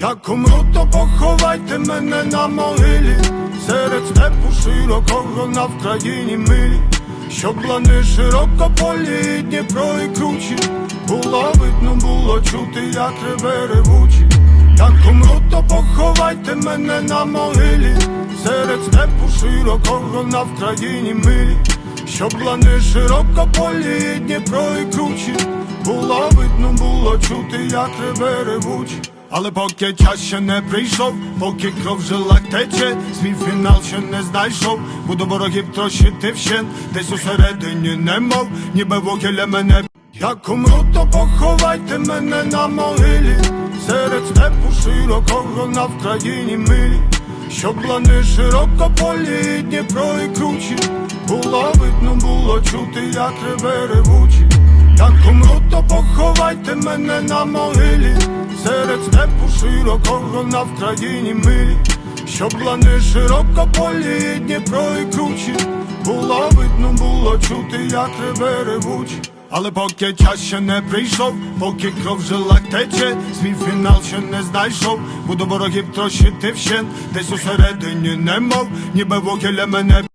Як умру, то поховайте мене на могилі, серед степу широкого на Вкраїні милі, щоб лани широкополі, Дніпро і кручі, було видно, було чути, як реве ревучі. Як умру, то поховайте мене на могилі, серед степу широкого на Вкраїні милі, щоб лани широкополі, Дніпро і кручі, було видно, було чути, як реве ревучі. Але поки час ще не прийшов, поки кров в жилах тече, свій фінал ще не знайшов, буду ворогів трощити вщен, десь усередині немов, ніби вугілля мене. Як умру, то поховайте мене на могилі, серед степу широкого на Вкраїні милі, щоб лани широкополі, Дніпро і кручі, було видно, було чути, як реве ревучі. Як мене на могилі, серед степу широкого на Вкраїні милі, щоб лани широкополі, Дніпро і кручі, було видно, було чути, як реве ревучі. Але поки час ще не прийшов, поки кров в жилах тече, свій фінал ще не знайшов, буду ворогів трощити вщен, десь усередині немов, ніби вугілля мене